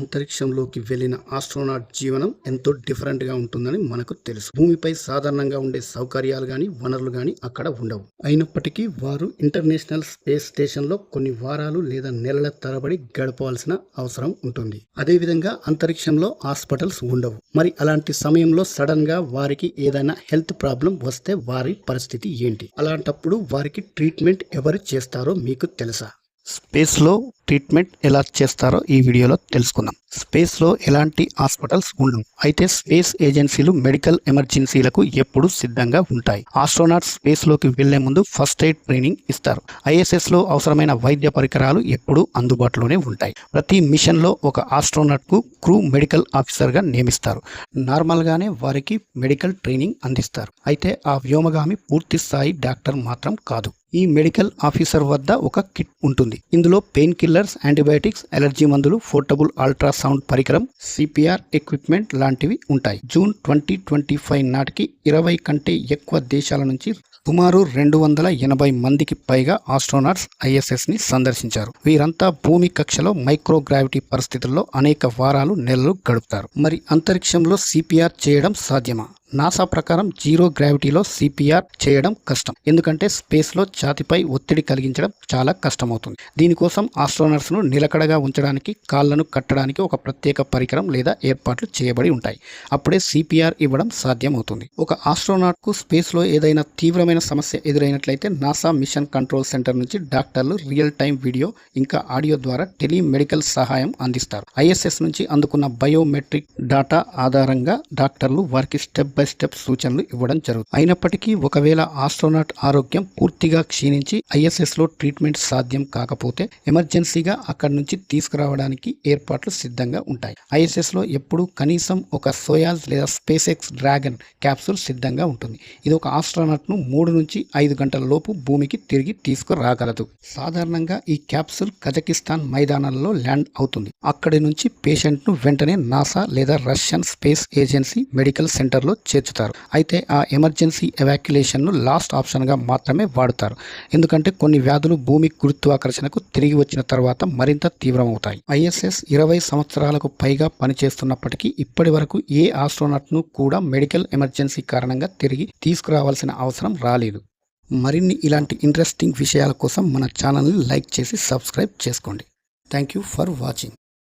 అంతరిక్షంలోకి వెళ్ళిన ఆస్ట్రోనాట్ జీవనం ఎంతో డిఫరెంట్గా ఉంటుందని మనకు తెలుసు. భూమిపై సాధారణంగా ఉండే సౌకర్యాలు గాని వనరులు గాని అక్కడ ఉండవు. అయినప్పటికీ వారు ఇంటర్నేషనల్ స్పేస్ స్టేషన్లో కొన్ని వారాలు లేదా నెలల తరబడి గడపవలసిన అవసరం ఉంటుంది. అదేవిధంగా అంతరిక్షంలో హాస్పిటల్స్ ఉండవు. మరి అలాంటి సమయంలో సడన్గా వారికి ఏదైనా హెల్త్ ప్రాబ్లం వస్తే వారి పరిస్థితి ఏంటి? అలాంటప్పుడు వారికి ట్రీట్మెంట్ ఎవరు చేస్తారో మీకు తెలుసా? స్పేస్లో ట్రీట్మెంట్ ఎలా చేస్తారో ఈ వీడియోలో తెలుసుకుందాం. స్పేస్లో ఎలాంటి హాస్పిటల్స్ ఉండవు. అయితే స్పేస్ ఏజెన్సీలు మెడికల్ ఎమర్జెన్సీలకు ఎప్పుడు సిద్ధంగా ఉంటాయి. ఆస్ట్రోనాట్ స్పేస్లోకి వెళ్ళే ముందు ఫస్ట్ ఎయిడ్ ట్రైనింగ్ ఇస్తారు. ఐఎస్ఎస్లో అవసరమైన వైద్య పరికరాలు ఎప్పుడూ అందుబాటులోనే ఉంటాయి. ప్రతి మిషన్లో ఒక ఆస్ట్రోనాట్కు క్రూ మెడికల్ ఆఫీసర్గా నియమిస్తారు. నార్మల్గానే వారికి మెడికల్ ట్రైనింగ్ అందిస్తారు. అయితే ఆ వ్యోమగామి పూర్తి స్థాయి డాక్టర్ మాత్రం కాదు. ఈ మెడికల్ ఆఫీసర్ వద్ద ఒక కిట్ ఉంటుంది. ఇందులో పెయిన్ కిల్లర్స్ యాంటీబయాటిక్స్ ఎలర్జీ మందులు పోర్టబుల్ అల్ట్రాసౌండ్ పరికరం సిపిఆర్ ఎక్విప్మెంట్ లాంటివి ఉంటాయి. జూన్ ట్వంటీ ట్వంటీ ఫైవ్ నాటికి ఇరవై కంటే ఎక్కువ దేశాల నుంచి సుమారు రెండు వందల ఎనభై మందికి పైగా ఆస్ట్రోనాట్స్ ఐఎస్ఎస్ని సందర్శించారు. వీరంతా భూమి కక్షలో మైక్రోగ్రావిటీ పరిస్థితుల్లో అనేక వారాలు నెలలు గడుపుతారు. మరి అంతరిక్షంలో సిపిఆర్ చేయడం సాధ్యమా? నాసా ప్రకారం జీరో గ్రావిటీలో సిపిఆర్ చేయడం కష్టం. ఎందుకంటే స్పేస్లో ఛాతిపై ఒత్తిడి కలిగించడం చాలా కష్టమవుతుంది. దీనికోసం ఆస్ట్రోనట్స్ను నిలకడగా ఉంచడానికి కాళ్ళను కట్టడానికి ఒక ప్రత్యేక పరికరం లేదా ఏర్పాట్లు చేయబడి ఉంటాయి. అప్పుడే సిపిఆర్ ఇవ్వడం సాధ్యమవుతుంది. ఒక ఆస్ట్రోనాట్కు స్పేస్లో ఏదైనా తీవ్రమైన సమస్య ఎదురైనట్లయితే నాసా మిషన్ కంట్రోల్ సెంటర్ నుంచి డాక్టర్లు రియల్ టైం వీడియో ఇంకా ఆడియో ద్వారా టెలిమెడికల్ సహాయం అందిస్తారు. ఐఎస్ఎస్ నుంచి అందుకున్న బయోమెట్రిక్ డాటా ఆధారంగా డాక్టర్లు వారికి స్టెప్ బై స్టెప్ సూచనలు ఇవ్వడం జరుగుతుంది. అయినప్పటికీ ఒకవేళ ఆస్ట్రోనాట్ ఆరోగ్యం పూర్తిగా క్షీణించి ఐఎస్ఎస్లో ట్రీట్మెంట్ సాధ్యం కాకపోతే ఎమర్జెన్సీగా అక్కడి నుంచి తీసుకురావడానికి ఏర్పాట్లు సిద్ధంగా ఉంటాయి. ఐఎస్ఎస్లో ఎప్పుడు కనీసం ఒక సోయాజ్ లేదా స్పేస్ ఎక్స్ డ్రాగన్ క్యాప్సూల్ సిద్ధంగా ఉంటుంది. ఇది ఒక ఆస్ట్రోనాట్ను మూడు నుంచి ఐదు గంటల లోపు భూమికి తిరిగి తీసుకురాగలదు. సాధారణంగా ఈ క్యాప్సూల్ కజకిస్తాన్ మైదానాలలో ల్యాండ్ అవుతుంది. అక్కడి నుంచి పేషెంట్ను వెంటనే నాసా లేదా రష్యన్ స్పేస్ ఏజెన్సీ మెడికల్ సెంటర్లో చేర్చుతారు. అయితే ఆ ఎమర్జెన్సీ ఎవాక్యులేషన్ను లాస్ట్ ఆప్షన్గా మాత్రమే వాడుతారు. ఎందుకంటే కొన్ని వ్యాధులు భూమి గురుత్వాకర్షణకు తిరిగి వచ్చిన తర్వాత మరింత తీవ్రమవుతాయి. ఐఎస్ఎస్ ఇరవై సంవత్సరాలకు పైగా పనిచేస్తున్నప్పటికీ ఇప్పటి వరకు ఏ ఆస్ట్రోనట్ను కూడా మెడికల్ ఎమర్జెన్సీ కారణంగా తిరిగి తీసుకురావాల్సిన అవసరం రాలేదు. మరిన్ని ఇలాంటి ఇంట్రెస్టింగ్ విషయాల కోసం మన ఛానల్ని లైక్ చేసి సబ్స్క్రైబ్ చేసుకోండి. Thank you for watching.